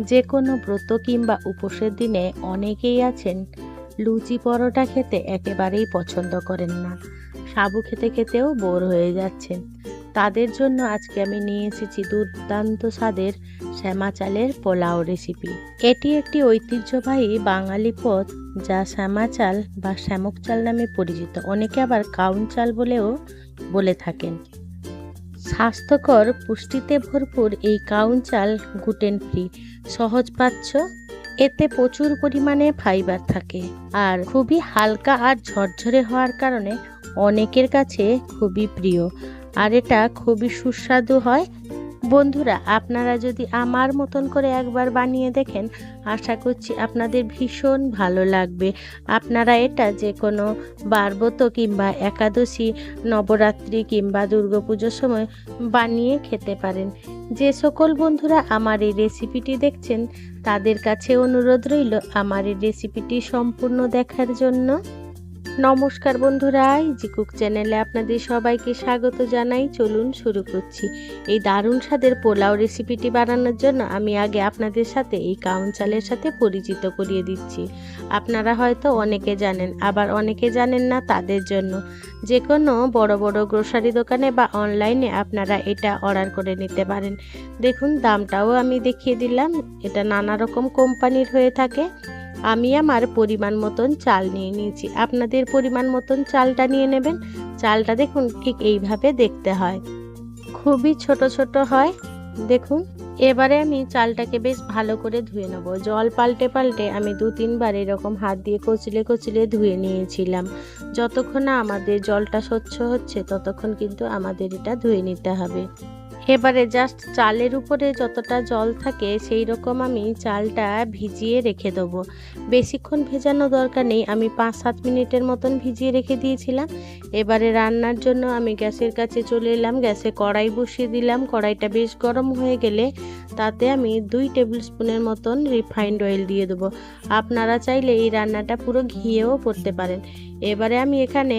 যে কোনো ব্রত কিংবা উপোসের দিনে অনেকেই আছেন, লুচি পরোটা খেতে একেবারেই পছন্দ করেন না। সাবু খেতে খেতেও বোর হয়ে যাচ্ছেন। তাদের জন্য আজকে আমি নিয়ে এসেছি দুর্দান্ত স্বাদের শ্যামা চালের পোলাও রেসিপি এটি একটি ঐতিহ্যবাহী বাঙালি পদ যা শ্যামা চাল বা শ্যামক চাল নামে পরিচিত। অনেকে আবার কাউন চাল বলেও বলে থাকেন। স্বাস্থ্যকর পুষ্টিতে ভরপুর এই কাউন চাল গ্লুটেন ফ্রি সহজ পাচ্ছ, এতে প্রচুর পরিমাণে ফাইবার থাকে আর খুবই হালকা আর ঝরঝরে হওয়ার কারণে অনেকের কাছে খুবই প্রিয়। আর এটা খুবই সুস্বাদু হয় বন্ধুরা, আপনারা যদি আমার মতন করে একবার বানিয়ে দেখেন, আশা করছি আপনাদের ভীষণ ভালো লাগবে। আপনারা এটা যে কোনো বারবত কিংবা একাদশী, নবরাত্রি কিংবা দুর্গাপুজোর সময় বানিয়ে খেতে পারেন। যে সকল বন্ধুরা আমার এই রেসিপিটি দেখছেন, তাদের কাছে অনুরোধ রইল আমার এই রেসিপিটি সম্পূর্ণ দেখার জন্য। নমস্কার বন্ধুরা ইজি কুক চ্যানেলে আপনাদের সবাইকে স্বাগত জানাই। চলুন শুরু করছি। এই দারুণ স্বাদের পোলাও রেসিপিটি বানানোর জন্য আমি আগে আপনাদের সাথে এই কাউন চালের সাথে পরিচিত করিয়ে দিচ্ছি। আপনারা হয়তো অনেকে জানেন, আবার অনেকে জানেন না তাদের জন্য। যে কোনো বড় বড় গ্রোসারি দোকানে বা অনলাইনে আপনারা এটা অর্ডার করে নিতে পারেন। দেখুন, দামটাও আমি দেখিয়ে দিলাম। এটা নানা রকম কোম্পানির হয়ে থাকে। আমি আমার পরিমাণ মতন চাল নিয়ে নিয়েছি। আপনাদের পরিমাণ মতন চালটা নিয়ে নেবেন। চালটা দেখুন ঠিক এইভাবে দেখতে হয়। খুবই ছোট ছোট হয়। দেখুন, এবারে আমি চালটাকে বেশ ভালো করে ধুয়ে নেব। জল পাল্টে পাল্টে আমি দু তিনবার এরকম হাত দিয়ে কচলে কচলে ধুয়ে নিয়েছিলাম। যতক্ষণ না আমাদের জলটা স্বচ্ছ হচ্ছে, ততক্ষণ কিন্তু আমাদের এটা ধুয়ে নিতে হবে। এবারে জাস্ট চালের উপরে যতটা জল থাকে, সেই রকম আমি চালটা ভিজিয়ে রেখে দেবো। বেশিক্ষণ ভেজানো দরকার নেই, আমি পাঁচ সাত মিনিটের মতন ভিজিয়ে রেখে দিয়েছিলাম। এবারে রান্নার জন্য আমি গ্যাসের কাছে চলে এলাম, গ্যাসে কড়াই বসিয়ে দিলাম। কড়াইটা বেশ গরম হয়ে গেলে তাতে আমি দুই টেবিল স্পুনের মতন রিফাইন্ড অয়েল দিয়ে দেবো। আপনারা চাইলে এই রান্নাটা পুরো ঘিয়েও করতে পারেন। এবারে আমি এখানে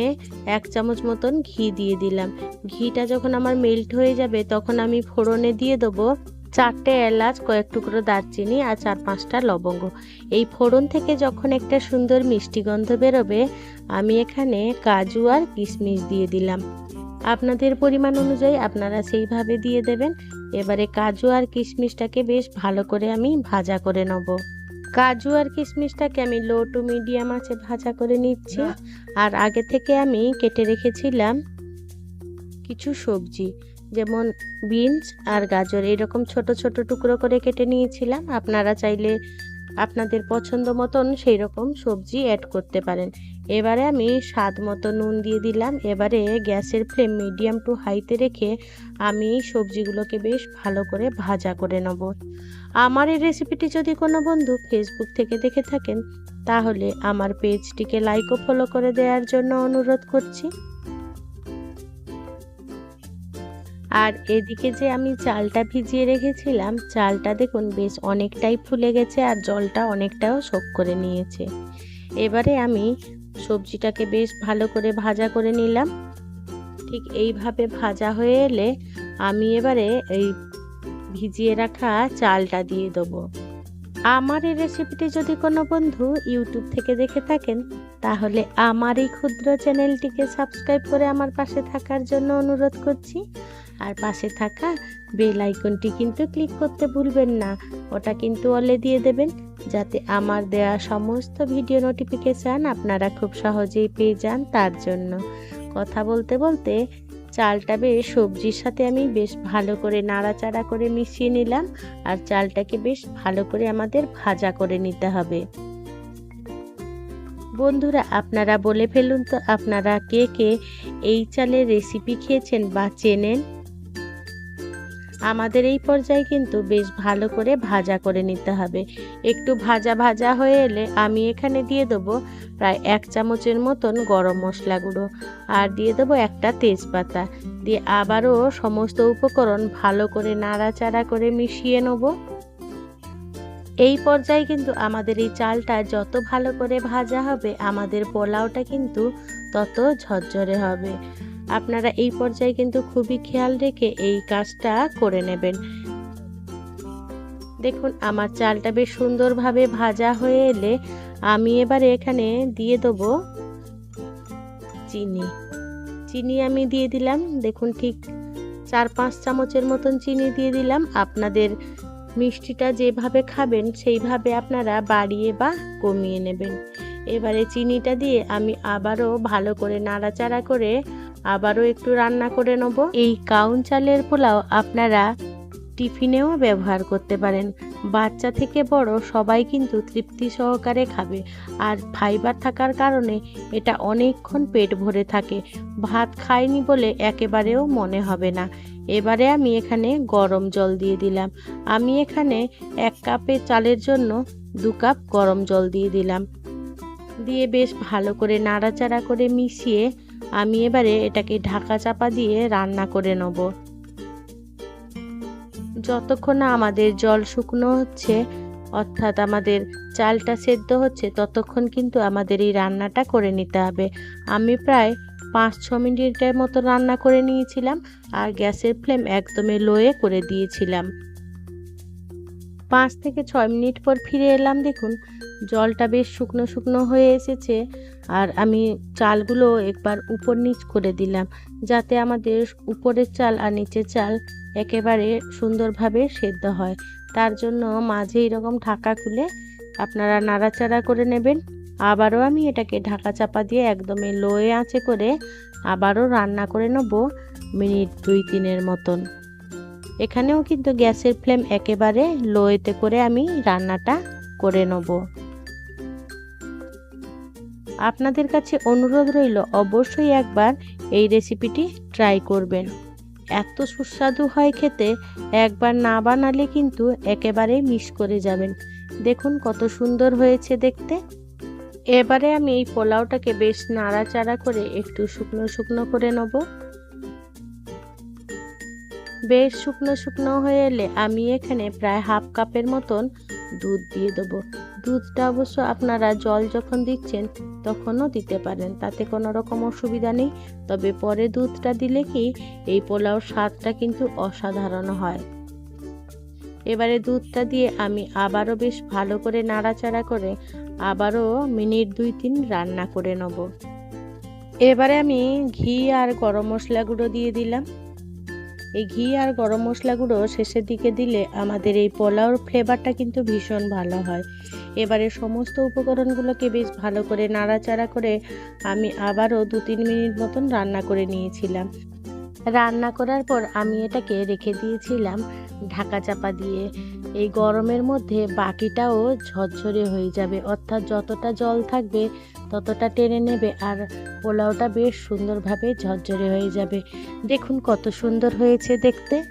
এক চামচ মতন ঘি দিয়ে দিলাম। ঘিটা যখন আমার মেল্ট হয়ে যাবে, তখন আমি ফোড়নে দিয়ে দেবো চারটে এলাচ কয়েক টুকরো দারচিনি আর চার পাঁচটা লবঙ্গ। এই ফোড়ন থেকে যখন একটা সুন্দর মিষ্টি গন্ধ বেরোবে আমি এখানে কাজু আর কিশমিশ দিয়ে দিলাম। আপনাদের পরিমাণ অনুযায়ী আপনারা সেইভাবে দিয়ে দেবেন। এবারে কাজু আর কিশমিশটাকে বেশ ভালো করে আমি ভাজা করে নেব। কাজু আর কিশমিশটাকে আমি লো টু মিডিয়াম আছে ভাজা করে নিচ্ছি। আর আগে থেকে আমি কেটে রেখেছিলাম কিছু সবজি। যেমন বিনস আর গাজর এরকম ছোট ছোট টুকরো করে কেটে নিয়েছিলাম। আপনারা চাইলে আপনাদের পছন্দ মতন সেই রকম সবজি অ্যাড করতে পারেন। এবারে আমি স্বাদ মতো নুন দিয়ে দিলাম। এবারে গ্যাসের ফ্লেম মিডিয়াম টু হাইতে রেখে আমি সবজিগুলোকে বেশ ভালো করে ভাজা করে নেব। আমার এই রেসিপিটি যদি কোনো বন্ধু ফেসবুক থেকে দেখে থাকেন, তাহলে আমার পেজটিকে লাইক ও ফলো করে দেওয়ার জন্য অনুরোধ করছি। আর এদিকে যে আমি চালটা ভিজিয়ে রেখেছিলাম, চালটা দেখুন বেশ অনেকটাই ফুলে গেছে আর জলটা অনেকটাও শোক করে নিয়েছে। এবারে আমি সবজিটাকে বেশ ভালো করে ভাজা করে নিলাম। ঠিক এইভাবে ভাজা হয়ে এলে আমি এবারে এই ভিজিয়ে রাখা চালটা দিয়ে দেবো। আমার এই রেসিপিটি যদি কোনো বন্ধু ইউটিউব থেকে দেখে থাকেন, তাহলে আমার এই ক্ষুদ্র চ্যানেলটিকে সাবস্ক্রাইব করে আমার পাশে থাকার জন্য অনুরোধ করছি। আর পাশে থাকা বেল আইকনটি কিন্তু ক্লিক করতে ভুলবেন না। ওটা কিন্তু অলে দিয়ে দেবেন, যাতে আমার দেয়া সমস্ত ভিডিও নোটিফিকেশান আপনারা খুব সহজেই পেয়ে যান তার জন্য। কথা বলতে বলতে চালটা বেশ সবজির সাথে আমি বেশ ভালো করে নাড়াচাড়া করে মিশিয়ে নিলাম আর চালটাকে বেশ ভালো করে আমাদের ভাজা করে নিতে হবে। বন্ধুরা, আপনারা বলে ফেলুন তো, আপনারা কে কে এই চালের রেসিপি খেয়েছেন বা চেনেন? আমাদের এই পর্যায়ে কিন্তু বেশ ভালো করে ভাজা করে নিতে হবে। একটু ভাজা ভাজা হয়ে এলে আমি এখানে দিয়ে দেবো প্রায় এক চামচের মতন গরম মশলা গুঁড়ো আর দিয়ে দেবো একটা তেজপাতা। দিয়ে আবারও সমস্ত উপকরণ ভালো করে নাড়াচাড়া করে মিশিয়ে নেব। এই পর্যায়ে কিন্তু আমাদের এই চালটা যত ভালো করে ভাজা হবে, আমাদের পোলাওটা কিন্তু তত ঝরঝরে হবে। আপনারা এই পর্যায়ে কিন্তু খুবই খেয়াল রেখে এই কাজটা করে নেবেন। দেখুন, আমার চালটা বেশ সুন্দরভাবে ভাজা হয়ে এলে আমি এবারে এখানে দিয়ে দেবো চিনি। চিনি আমি দিয়ে দিলাম। দেখুন, ঠিক চার পাঁচ চামচের মতন চিনি দিয়ে দিলাম। আপনাদের মিষ্টিটা যেভাবে খাবেন, সেইভাবে আপনারা বাড়িয়ে বা কমিয়ে নেবেন। এবারে চিনিটা দিয়ে আমি আবারও ভালো করে নাড়াচাড়া করে আবারও একটু রান্না করে নেব। এই কাউন চালের পোলাও আপনারা টিফিনেও ব্যবহার করতে পারেন। বাচ্চা থেকে বড় সবাই কিন্তু তৃপ্তি সহকারে খাবে। আর ফাইবার থাকার কারণে এটা অনেকক্ষণ পেট ভরে থাকে। ভাত খায়নি বলে একেবারেও মনে হবে না। এবারে আমি এখানে গরম জল দিয়ে দিলাম। আমি এখানে এক কাপে চালের জন্য দু কাপ গরম জল দিয়ে দিলাম। দিয়ে বেশ ভালো করে নাড়াচাড়া করে মিশিয়ে আমি এবারে এটাকে ঢাকা চাপা দিয়ে রান্না করে নেব। যতক্ষণ না আমাদের জল শুকনো হচ্ছে, অর্থাৎ আমাদের চালটা সেদ্ধ হচ্ছে, ততক্ষণ কিন্তু আমাদের এই রান্নাটা করে নিতে হবে। আমি প্রায় পাঁচ ছ মিনিটের মতো রান্না করে নিয়েছিলাম আর গ্যাসের ফ্লেম একদমই লোয়ে করে দিয়েছিলাম। পাঁচ থেকে ছয় মিনিট পর ফিরে এলাম, দেখুন জলটা বেশ শুকনো শুকনো হয়ে এসেছে আর আমি চালগুলো একবার উপর নিচ করে দিলাম যাতে আমাদের উপরের চাল আর নিচের চাল একেবারে সুন্দরভাবে সেদ্ধ হয়। তার জন্য মাঝে এরকম ঢাকা খুলে আপনারা নাড়াচাড়া করে নেবেন। আবারও আমি এটাকে ঢাকা চাপা দিয়ে একদমই লোয়ে আঁচে করে আবারও রান্না করে নেব মিনিট দুই তিনের মতন। এখানেও কিন্তু গ্যাসের ফ্লেম একেবারে লোয়েতে করে আমি রান্নাটা করে নেব। আপনাদের কাছে অনুরোধ রইল অবশ্যই একবার এই রেসিপিটি ট্রাই করবেন। এত সুস্বাদু হয় খেতে, একবার না বানালে কিন্তু একেবারে মিস করে যাবেন। দেখুন কত সুন্দর হয়েছে দেখতে। এবারে আমি এই পোলাওটাকে বেশ নাড়াচাড়া করে একটু শুকনো শুকনো করে নেব। বেশ শুকনো শুকনো হয়ে এলে আমি এখানে প্রায় হাফ কাপের মতন দুধ দিয়ে দেবো। দুধটা অবশ্য আপনারা জল যখন দিচ্ছেন, তখনও দিতে পারেন, তাতে কোনো রকম অসুবিধা নেই। তবে পরে দুধটা দিলে কি, এই পোলাওর স্বাদটা কিন্তু অসাধারণ হয়। এবারে দুধটা দিয়ে আমি আবারও বেশ ভালো করে নাড়াচাড়া করে আবারও মিনিট দুই তিন রান্না করে নেব। এবারে আমি ঘি আর গরম মশলা গুঁড়ো দিয়ে দিলাম। এই ঘি আর গরম মশলাগুলো শেষের দিকে দিলে আমাদের এই পোলাওর ফ্লেভারটা কিন্তু ভীষণ ভালো হয়। এবারে সমস্ত উপকরণগুলোকে বেশ ভালো করে নাড়াচাড়া করে আমি আবারও দু তিন মিনিট মতন রান্না করে নিয়েছিলাম। রান্না করার পর আমি এটাকে রেখে দিয়েছিলাম ঢাকা চাপা দিয়ে। এই গরমের মধ্যে বাকিটাও ঝরঝরে হয়ে যাবে, অর্থাৎ যতটা জল থাকবে ততটা টেনে নেবে আর পোলাওটা বেশ সুন্দরভাবে ঝরঝরে হয়ে যাবে। দেখুন কত সুন্দর হয়েছে দেখতে।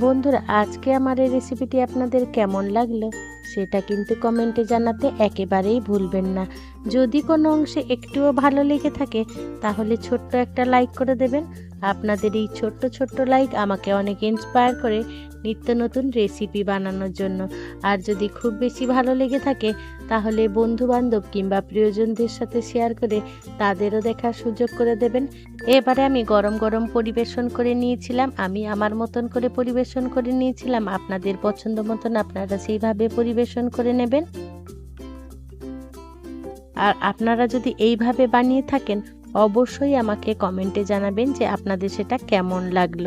বন্ধুরা, আজকে আমার এই রেসিপিটি আপনাদের কেমন লাগল? সেটা কিন্তু কমেন্টে জানাতে একেবারেই ভুলবেন না। যদি কোনো অংশে একটুও ভালো লেগে থাকে, তাহলে ছোট্ট একটা লাইক করে দেবেন। আপনাদের এই ছোট্ট ছোট্ট লাইক আমাকে অনেক ইন্সপায়ার করে নিত্য নতুন রেসিপি বানানোর জন্য। আর যদি খুব বেশি ভালো লেগে থাকে তাহলে বন্ধু বান্ধব কিংবা প্রিয়জনদের সাথে শেয়ার করে তাদেরও দেখার সুযোগ করে দেবেন। এবারে আমি গরম গরম পরিবেশন করে নিয়েছিলাম, আমি আমার মতন করে পরিবেশন করে নিয়েছিলাম, আপনাদের পছন্দ মতন আপনারা সেইভাবে পরিবেশন করে নেবেন। আর আপনারা যদি এইভাবে বানিয়ে থাকেন, অবশ্যই আমাকে কমেন্টে জানাবেন যে আপনাদের সেটা কেমন লাগল।